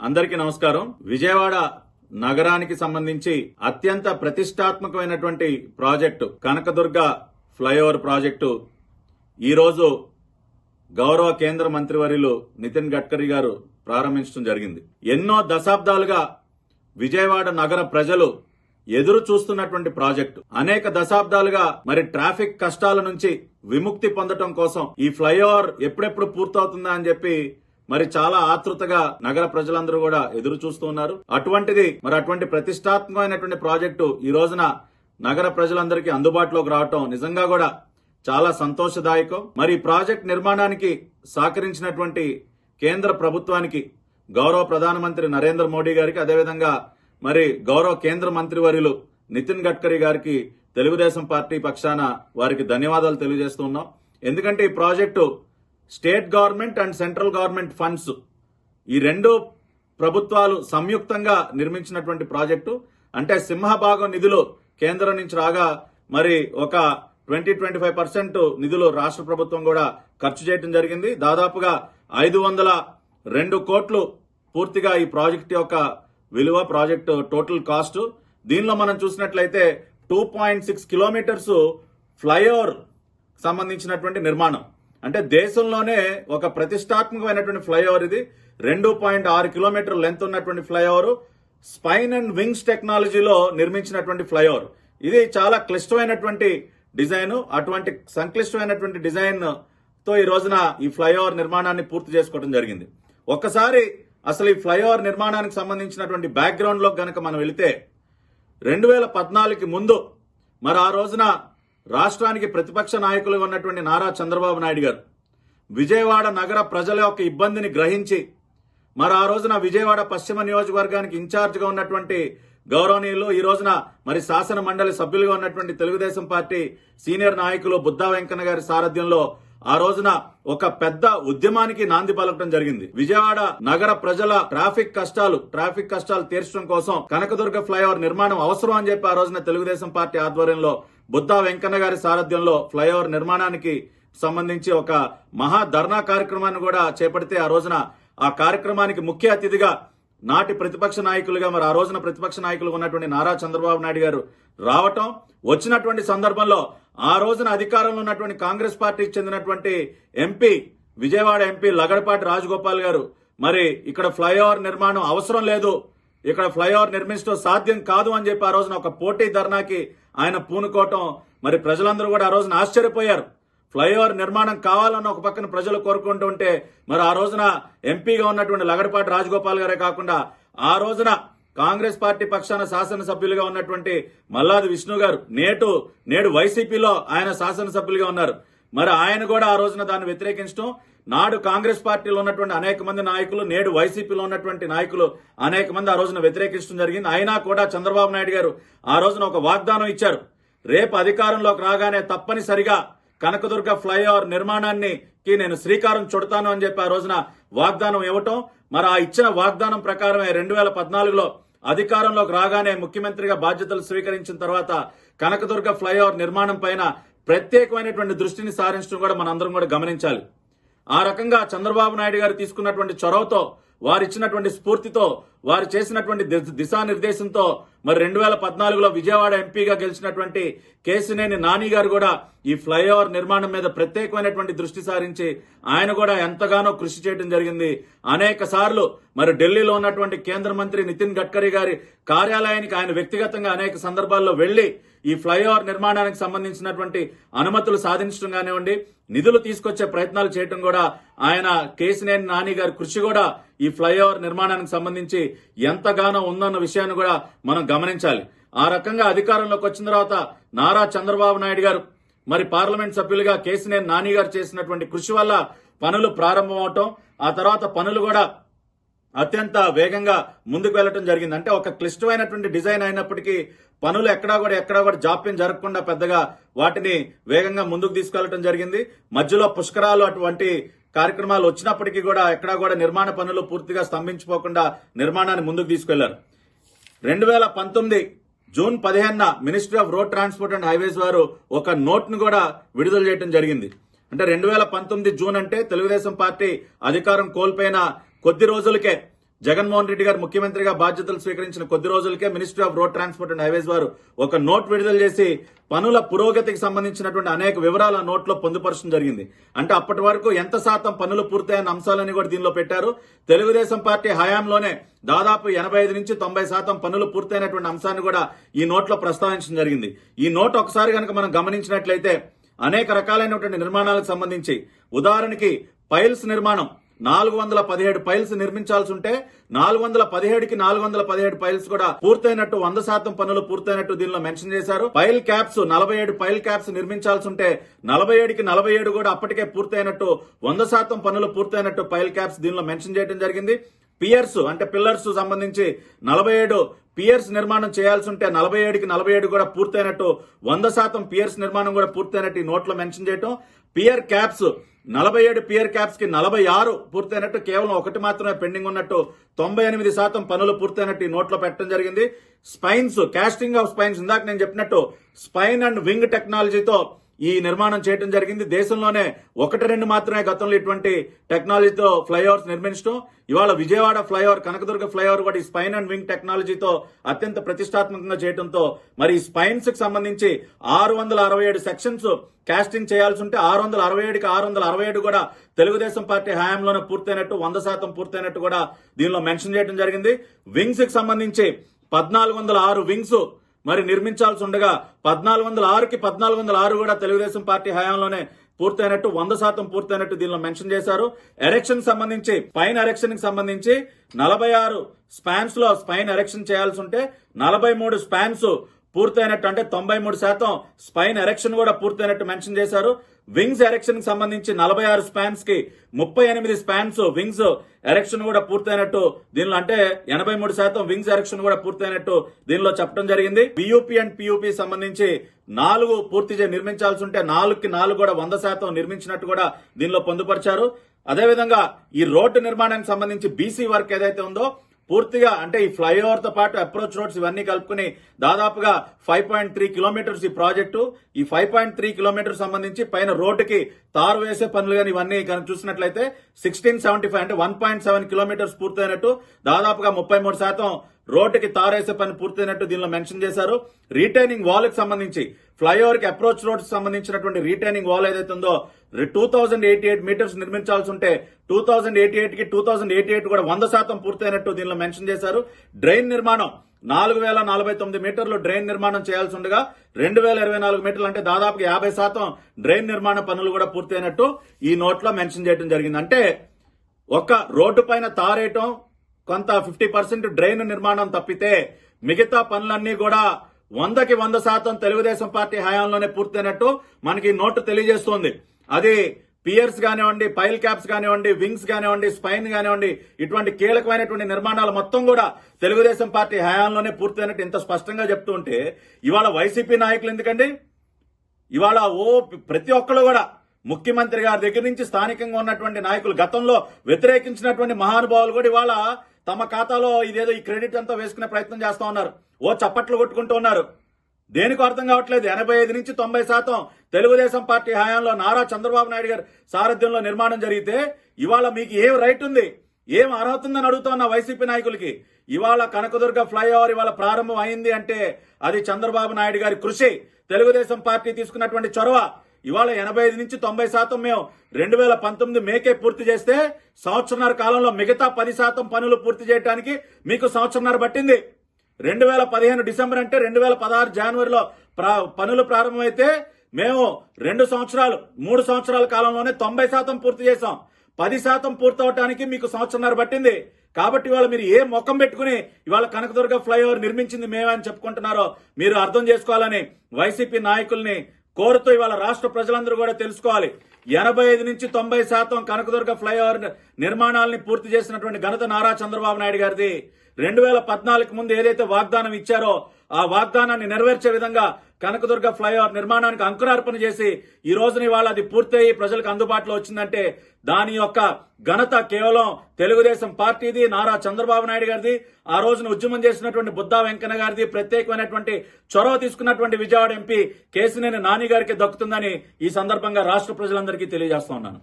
అందరికీ నమస్కారం. విజయవాడ నగరానికి సంబంధించి అత్యంత ప్రతిష్టాత్మకమైనటువంటి ప్రాజెక్టు కనకదుర్గ ఫ్లైఓవర్ ప్రాజెక్టు. ఈరోజు గౌరవ కేంద్ర మంత్రివర్యులు నితిన్ గడ్కరీ గారు ప్రారంభించడం జరిగింది. ఎన్నో దశాబ్దాలుగా విజయవాడ నగర ప్రజలు ఎదురు చూస్తున్నటువంటి ప్రాజెక్టు. అనేక దశాబ్దాలుగా మరి ట్రాఫిక్ కష్టాల నుంచి విముక్తి పొందటం కోసం ఈ ఫ్లైఓవర్ ఎప్పుడెప్పుడు పూర్తవుతుందా అని చెప్పి మరి చాలా ఆతృతగా నగర ప్రజలందరూ కూడా ఎదురు చూస్తూ ఉన్నారు. అటువంటిది మరి అటువంటి ప్రతిష్టాత్మకమైనటువంటి ప్రాజెక్టు ఈ రోజున నగర ప్రజలందరికీ అందుబాటులోకి రావటం నిజంగా కూడా చాలా సంతోషదాయకం. మరి ప్రాజెక్ట్ నిర్మాణానికి సహకరించినటువంటి కేంద్ర ప్రభుత్వానికి గౌరవ ప్రధానమంత్రి నరేంద్ర మోడీ గారికి అదేవిధంగా మరి గౌరవ కేంద్ర మంత్రివర్యులు నితిన్ గడ్కరీ గారికి తెలుగుదేశం పార్టీ పక్షాన వారికి ధన్యవాదాలు తెలియజేస్తున్నాం ఎందుకంటే ఈ project state government and central government funds ఈ రెండు ప్రభుత్వాలు సంయుక్తంగా నిర్మించినటువంటి ప్రాజెక్టు. అంటే సింహభాగం నిధులు కేంద్రం నుంచి రాగా మరి ఒక ట్వంటీ ట్వంటీ ఫైవ్ పర్సెంట్ నిధులు రాష్ట్ర ప్రభుత్వం కూడా ఖర్చు చేయడం జరిగింది. దాదాపుగా ఐదు వందల రెండు కోట్లు పూర్తిగా ఈ ప్రాజెక్ట్ యొక్క విలువ ప్రాజెక్టు టోటల్ కాస్ట్. దీనిలో మనం చూసినట్లయితే two point six kilometres flyover సంబంధించినటువంటి నిర్మాణం. అంటే దేశంలోనే ఒక ప్రతిష్టాత్మకమైనటువంటి ఫ్లైఓవర్ ఇది. రెండు పాయింట్ ఆరు కిలోమీటర్ లెంత్ ఉన్నటువంటి ఫ్లైఓవర్. స్పైన్ అండ్ వింగ్స్ టెక్నాలజీలో నిర్మించినటువంటి ఫ్లైఓవర్. ఇది చాలా క్లిష్టమైనటువంటి డిజైన్. అటువంటి సంక్లిష్టమైనటువంటి డిజైన్తో ఈ రోజున ఈ ఫ్లైఓవర్ నిర్మాణాన్ని పూర్తి చేసుకోవడం జరిగింది. ఒక్కసారి అసలు ఈ ఫ్లైఓవర్ నిర్మాణానికి సంబంధించినటువంటి బ్యాక్గ్రౌండ్లో కనుక మనం వెళితే రెండు వేల పద్నాలుగుకి ముందు మరి ఆ రోజున రాష్ట్రానికి ప్రతిపక్ష నాయకులు ఉన్నటువంటి నారా చంద్రబాబు నాయుడు గారు విజయవాడ నగర ప్రజల యొక్క ఇబ్బందిని గ్రహించి మరి ఆ రోజున విజయవాడ పశ్చిమ నియోజకవర్గానికి ఇన్ఛార్జిగా ఉన్నటువంటి గౌరవనీయులు ఈ రోజున మరి శాసన మండలి సభ్యులుగా ఉన్నటువంటి తెలుగుదేశం పార్టీ సీనియర్ నాయకులు బుద్ధా వెంకన్న గారి సారథ్యంలో ఆ రోజున ఒక పెద్ద ఉద్యమానికి నాంది పలకడం జరిగింది. విజయవాడ నగర ప్రజల ట్రాఫిక్ కష్టాలు ట్రాఫిక్ కష్టాలు తీర్చడం కోసం కనకదుర్గ ఫ్లైఓవర్ నిర్మాణం అవసరం అని చెప్పి ఆ రోజున తెలుగుదేశం పార్టీ ఆధ్వర్యంలో బుద్ధా వెంకన్న గారి సారథ్యంలో ఫ్లైఓవర్ నిర్మాణానికి సంబంధించి ఒక మహా ధర్నా కార్యక్రమాన్ని కూడా చేపడితే ఆ రోజున ఆ కార్యక్రమానికి ముఖ్య అతిథిగా నాటి ప్రతిపక్ష నాయకులుగా మరి ఆ రోజున ప్రతిపక్ష నాయకులు ఉన్నటువంటి నారా చంద్రబాబు నాయుడు గారు రావటం వచ్చినటువంటి సందర్భంలో ఆ రోజున అధికారంలో ఉన్నటువంటి కాంగ్రెస్ పార్టీకి చెందినటువంటి ఎంపీ విజయవాడ ఎంపీ లగడపాటి రాజగోపాల్ గారు మరి ఇక్కడ ఫ్లైఓవర్ నిర్మాణం అవసరం లేదు ఇక్కడ ఫ్లైఓవర్ నిర్మించడం సాధ్యం కాదు అని చెప్పి ఆ రోజున ఒక పోటీ ధర్నాకి ఆయన పూనుకోవటం మరి ప్రజలందరూ కూడా ఆ రోజున ఆశ్చర్యపోయారు. ఫ్లైఓవర్ నిర్మాణం కావాలని ఒక పక్కన ప్రజలు కోరుకుంటుంటే మరి ఆ రోజున ఎంపీగా ఉన్నటువంటి లగడపాటి రాజగోపాల్ గారే కాకుండా ఆ రోజున కాంగ్రెస్ పార్టీ పక్షాన శాసనసభ్యులుగా ఉన్నటువంటి మల్లాది విష్ణు గారు నేటు నేడు వైసీపీలో ఆయన శాసనసభ్యులుగా ఉన్నారు. మరి ఆయన కూడా ఆ రోజున దాన్ని వ్యతిరేకించడం నాడు కాంగ్రెస్ పార్టీలో ఉన్నటువంటి అనేక మంది నాయకులు నేడు వైసీపీలో ఉన్నటువంటి నాయకులు అనేక మంది ఆ రోజున వ్యతిరేకించడం జరిగింది. అయినా కూడా చంద్రబాబు నాయుడు గారు ఆ రోజున ఒక వాగ్దానం ఇచ్చారు. రేపు అధికారంలోకి రాగానే తప్పనిసరిగా కనకదుర్గ ఫ్లైఓవర్ నిర్మాణాన్ని నేను శ్రీకారం చుడతాను అని చెప్పి ఆ రోజున వాగ్దానం ఇవ్వటం. మరి ఆ ఇచ్చిన వాగ్దానం ప్రకారమే రెండు వేల పద్నాలుగులో అధికారంలోకి రాగానే ముఖ్యమంత్రిగా బాధ్యతలు స్వీకరించిన తర్వాత కనకదుర్గ ఫ్లైఓవర్ నిర్మాణం పైన ప్రత్యేకమైనటువంటి దృష్టిని సారించడం కూడా మనందరం కూడా గమనించాలి. ఆ రకంగా చంద్రబాబు నాయుడు గారు తీసుకున్నటువంటి చొరవతో వారు ఇచ్చినటువంటి స్ఫూర్తితో వారు చేసినటువంటి దిశానిర్దేశంతో మరి రెండు వేల పద్నాలుగులో విజయవాడ ఎంపీగా గెలిచినటువంటి కేసినేని నాని గారు కూడా ఈ ఫ్లైఓవర్ నిర్మాణం మీద ప్రత్యేకమైనటువంటి దృష్టి సారించి ఆయన కూడా ఎంతగానో కృషి చేయడం జరిగింది. అనేక సార్లు మరి ఢిల్లీలో ఉన్నటువంటి కేంద్ర మంత్రి నితిన్ గడ్కరీ గారి కార్యాలయానికి ఆయన వ్యక్తిగతంగా అనేక సందర్భాల్లో వెళ్ళి ఈ ఫ్లైఓవర్ నిర్మాణానికి సంబంధించినటువంటి అనుమతులు సాధించడం కానివ్వండి నిధులు తీసుకొచ్చే ప్రయత్నాలు చేయడం కూడా ఆయన కేసినేని నాని గారి కృషి కూడా ఈ ఫ్లైఓవర్ నిర్మాణానికి సంబంధించి ఎంతగానో ఉందన్న విషయాన్ని కూడా మనం గమనించాలి. ఆ రకంగా అధికారంలోకి వచ్చిన తర్వాత నారా చంద్రబాబు నాయుడు గారు మరి పార్లమెంట్ సభ్యులుగా కేసినేని నాని గారు చేసినటువంటి కృషి వల్ల పనులు ప్రారంభమవటం ఆ తర్వాత పనులు కూడా అత్యంత వేగంగా ముందుకు వెళ్ళటం జరిగింది. అంటే ఒక క్లిష్టమైనటువంటి డిజైన్ అయినప్పటికీ పనులు ఎక్కడా కూడా ఎక్కడా కూడా జాప్యం జరగకుండా పెద్దగా వాటిని వేగంగా ముందుకు తీసుకెళ్ళటం జరిగింది. మధ్యలో పుష్కరాలు అటువంటి కార్యక్రమాలు వచ్చినప్పటికీ కూడా ఎక్కడా కూడా నిర్మాణ పనులు పూర్తిగా స్తంభించిపోకుండా నిర్మాణాన్ని ముందుకు తీసుకెళ్ళారు. రెండు వేల పంతొమ్మిది జూన్ పదిహేనున ministry of road transport and highways వారు ఒక నోట్ను కూడా విడుదల చేయడం జరిగింది. అంటే రెండు వేల పంతొమ్మిది జూన్ అంటే తెలుగుదేశం పార్టీ అధికారం కోల్పోయిన కొద్ది రోజులకే జగన్మోహన్ రెడ్డి గారు ముఖ్యమంత్రిగా బాధ్యతలు స్వీకరించిన కొద్ది రోజులకే ministry of road transport and highways వారు ఒక నోట్ విడుదల చేసి పనుల పురోగతికి సంబంధించినటువంటి అనేక వివరాలు ఆ నోట్లో పొందుపరచడం జరిగింది. అంటే అప్పటి వరకు ఎంత శాతం పనులు పూర్తయిన అంశాలని కూడా దీనిలో పెట్టారు. తెలుగుదేశం పార్టీ హయాంలోనే దాదాపు ఎనభై ఐదు నుంచి తొంభై శాతం పనులు పూర్తయినటువంటి అంశాన్ని కూడా ఈ నోట్లో ప్రస్తావించడం జరిగింది. ఈ నోట్ ఒకసారి కనుక మనం గమనించినట్లయితే అనేక రకాలైనటువంటి నిర్మాణాలకు సంబంధించి ఉదాహరణకి పైల్స్ నిర్మాణం నాలుగు వందల పదిహేడు పైల్స్ నిర్మించాల్సి ఉంటే నాలుగు వందల పదిహేడుకి నాలుగు వందల పదిహేడు పైల్స్ కూడా పూర్తయినట్టు వంద శాతం పనులు పూర్తయినట్టు దీనిలో మెన్షన్ చేశారు. పైల్ క్యాప్స్ నలభై ఏడు పైల్ క్యాప్స్ నిర్మించాల్సి ఉంటే నలభై ఏడుకి నలభై ఏడు కూడా అప్పటికే పూర్తయినట్టు వంద శాతం పనులు పూర్తయినట్టు పైల్ క్యాప్స్ దీనిలో మెన్షన్ చేయడం జరిగింది. పియర్స్ అంటే పిల్లర్స్ సంబంధించి నలభై ఏడు పియర్స్ నిర్మాణం చేయాల్సి ఉంటే నలభై ఏడుకి నలభై ఏడు కూడా పూర్తయినట్టు వంద శాతం పియర్స్ నిర్మాణం కూడా పూర్తయినట్టు ఈ నోట్లో మెన్షన్ చేయటం. పియర్ క్యాప్స్ నలభై ఏడు పియర్ క్యాప్స్కి నలభై ఆరు పూర్తయినట్టు కేవలం ఒకటి మాత్రమే పెండింగ్ ఉన్నట్టు తొంభై ఎనిమిది శాతం పనులు పూర్తయినట్టు ఈ నోట్లో పెట్టడం జరిగింది. స్పైన్స్ కాస్టింగ్ ఆఫ్ స్పైన్స్ ఇందాక నేను చెప్పినట్టు స్పైన్ అండ్ వింగ్ టెక్నాలజీతో ఈ నిర్మాణం చేయడం జరిగింది. దేశంలోనే ఒకటి రెండు మాత్రమే గతంలో ఇటువంటి టెక్నాలజీతో ఫ్లైఓవర్స్ నిర్మించడం ఇవాళ విజయవాడ ఫ్లైఓవర్ కనకదుర్గ ఫ్లైఓవర్ కూడా ఈ స్పైన్ అండ్ వింగ్ టెక్నాలజీతో అత్యంత ప్రతిష్టాత్మకంగా చేయడంతో మరి స్పైన్స్కి సంబంధించి ఆరు వందల అరవై ఏడు సెక్షన్స్ కాస్టింగ్ చేయాల్సి ఉంటే ఆరు వందల అరవై ఏడుకి ఆరు వందల అరవై ఏడు కూడా తెలుగుదేశం పార్టీ హయాంలోనే పూర్తయినట్టు వంద శాతం పూర్తయినట్టు కూడా దీనిలో మెన్షన్ చేయడం జరిగింది. వింగ్స్కి సంబంధించి పద్నాలుగు వందల ఆరు వింగ్స్ మరి నిర్మించాల్సి ఉండగా పద్నాలుగు వందల ఆరుకి పద్నాలుగు వందల ఆరు కూడా తెలుగుదేశం పార్టీ హయాంలోనే పూర్తయినట్టు వంద శాతం పూర్తయినట్టు దీనిలో మెన్షన్ చేశారు. ఎరెక్షన్ సంబంధించి పైన్ ఎరెక్షన్కి సంబంధించి నలభై ఆరు స్పాన్స్లో స్పైన్ ఎరెక్షన్ చేయాల్సి ఉంటే నలభై మూడు స్పాన్స్ పూర్తయినట్టు అంటే తొంభై మూడు శాతం స్పైన్ ఎరెక్షన్ కూడా పూర్తయినట్టు మెన్షన్ చేశారు. వింగ్స్ ఎరెక్షన్కి సంబంధించి నలభై ఆరు స్పాన్స్కి ముప్పై ఎనిమిది స్పాన్స్ వింగ్స్ ఎరెక్షన్ కూడా పూర్తయినట్టు దీనిలో అంటే ఎనభై మూడు శాతం వింగ్స్ ఎరెక్షన్ కూడా పూర్తయినట్టు దీనిలో చెప్పడం జరిగింది. పియూపీ అండ్ పియూపీ సంబంధించి నాలుగు పూర్తి నిర్మించాల్సి ఉంటే నాలుగుకి నాలుగు కూడా వంద శాతం నిర్మించినట్టు కూడా దీనిలో పొందుపరిచారు. అదేవిధంగా ఈ రోడ్డు నిర్మాణానికి సంబంధించి బీసీ వర్క్ ఏదైతే ఉందో పూర్తిగా అంటే ఈ ఫ్లైఓవర్తో పాటు అప్రోచ్ రోడ్స్ ఇవన్నీ కలుపుకుని దాదాపుగా ఫైవ్ పాయింట్ త్రీ కిలోమీటర్స్ ఈ ప్రాజెక్టు. ఈ ఫైవ్ పాయింట్ త్రీ కిలోమీటర్స్ సంబంధించి పైన రోడ్డుకి తారు వేసే పనులు కానీ ఇవన్నీ కనుక చూసినట్లయితే సిక్స్టీన్ సెవెంటీ ఫైవ్ అంటే వన్ పాయింట్ సెవెన్ కిలోమీటర్స్ పూర్తయినట్టు. దాదాపుగా ముప్పై మూడు శాతం రోడ్డుకి తారేసే పని పూర్తయినట్టు దీనిలో మెన్షన్ చేశారు. రీటైనింగ్ వాల్కి సంబంధించి ఫ్లైఓవర్కి అప్రోచ్ రోడ్స్ సంబంధించినటువంటి రీటైనింగ్ వాల్ ఏదైతే ఉందో two thousand eighty eight metres నిర్మించాల్సి ఉంటే టూ థౌజండ్ ఎయిటీ ఎయిట్కి టూ థౌసండ్ ఎయిటీ ఎయిట్ కూడా వంద శాతం పూర్తయినట్టు దీనిలో మెన్షన్ చేశారు. డ్రైన్ నిర్మాణం నాలుగు వేల నలభై తొమ్మిది మీటర్లు డ్రైన్ నిర్మాణం చేయాల్సి ఉండగా రెండు వేల ఇరవై నాలుగు మీటర్లు అంటే దాదాపు యాభై శాతం డ్రైన్ నిర్మాణ పనులు కూడా పూర్తయినట్టు ఈ నోట్లో మెన్షన్ చేయడం జరిగింది. అంటే ఒక రోడ్డు పైన తారేయటం కొంత ఫిఫ్టీ పర్సెంట్ డ్రైన్ నిర్మాణం తప్పితే మిగతా పనులన్నీ కూడా వందకి వంద శాతం తెలుగుదేశం పార్టీ హయాంలోనే పూర్తయినట్టు మనకి నోటు తెలియజేస్తోంది. అది పియర్స్ కానివ్వండి పైల్ క్యాప్స్ కానివ్వండి వింగ్స్ కానివ్వండి స్పైన్ కానివ్వండి ఇటువంటి కీలకమైనటువంటి నిర్మాణాలు మొత్తం కూడా తెలుగుదేశం పార్టీ హయాంలోనే పూర్తయినట్టు ఇంత స్పష్టంగా చెప్తూ ఉంటే ఇవాళ వైసీపీ నాయకులు ఎందుకండి? ఇవాళ ఓ ప్రతి ఒక్కరు కూడా ముఖ్యమంత్రి గారి దగ్గర నుంచి స్థానికంగా ఉన్నటువంటి నాయకులు గతంలో వ్యతిరేకించినటువంటి మహానుభావులు కూడా ఇవాళ తమ ఖాతాలో ఇదేదో ఈ క్రెడిట్ అంతా వేసుకునే ప్రయత్నం చేస్తా ఉన్నారు. ఓ చప్పట్లు కొట్టుకుంటూ ఉన్నారు. దేనికి అర్థం కావట్లేదు. ఎనభై ఐదు నుంచి తొంభై శాతం తెలుగుదేశం పార్టీ హయాంలో నారా చంద్రబాబు నాయుడు గారి సారథ్యంలో నిర్మాణం జరిగితే ఇవాళ మీకు ఏం రైట్ ఉంది? ఏం అర్హత ఉందని అడుగుతున్న వైసీపీ నాయకులకి. ఇవాళ కనకదుర్గ ఫ్లైఓవర్ ఇవాళ ప్రారంభం అయింది అంటే అది చంద్రబాబు నాయుడు గారి కృషి. తెలుగుదేశం పార్టీ తీసుకున్నటువంటి చొరవ. ఇవాళ ఎనభై ఐదు నుంచి తొంభై శాతం మేము రెండు వేల పంతొమ్మిది మేకే పూర్తి చేస్తే సంవత్సరన్నర కాలంలో మిగతా పది శాతం పనులు పూర్తి చేయడానికి మీకు సంవత్సరన్నర పట్టింది. రెండు వేల పదిహేను డిసెంబర్ అంటే రెండు వేల పదహారు జనవరిలో ప్రా- పనులు ప్రారంభమైతే మేము రెండు సంవత్సరాలు మూడు సంవత్సరాల కాలంలోనే తొంభై శాతం పూర్తి చేశాం. పది శాతం పూర్తవటానికి మీకు సంవత్సరన్నర పట్టింది. కాబట్టి ఇవాళ మీరు ఏ ముఖం పెట్టుకుని ఇవాళ కనకదుర్గ ఫ్లైఓవర్ నిర్మించింది మేమే అని చెప్పుకుంటున్నారో మీరు అర్థం చేసుకోవాలని వైసీపీ నాయకుల్ని కోరుతూ ఇవాళ రాష్ట్ర ప్రజలందరూ కూడా తెలుసుకోవాలి. ఎనభై ఐదు నుంచి తొంభై శాతం కనకదుర్గ ఫ్లైఓవర్ నిర్మాణాలని పూర్తి చేసినటువంటి ఘనత నారా చంద్రబాబు నాయుడు గారిది. రెండు వేల పద్నాలుగు ముందు ఏదైతే వాగ్దానం ఇచ్చారో ఆ వాగ్దానాన్ని నెరవేర్చే విధంగా కనకదుర్గ ఫ్లైఓవర్ నిర్మాణానికి అంకురార్పణ చేసి ఈ రోజున ఇవాళ అది పూర్తయి ప్రజలకు అందుబాటులో వచ్చిందంటే దాని యొక్క ఘనత కేవలం తెలుగుదేశం పార్టీది నారా చంద్రబాబు నాయుడు గారిది ఆ రోజున ఉద్యమం చేసినటువంటి బుద్ధా వెంకన్న గారిది ప్రత్యేకమైనటువంటి చొరవ తీసుకున్నటువంటి విజయవాడ ఎంపీ కేసినేని నాని గారికి దక్కుతుందని ఈ సందర్భంగా రాష్ట్ర ప్రజలందరికీ తెలియజేస్తా ఉన్నాను.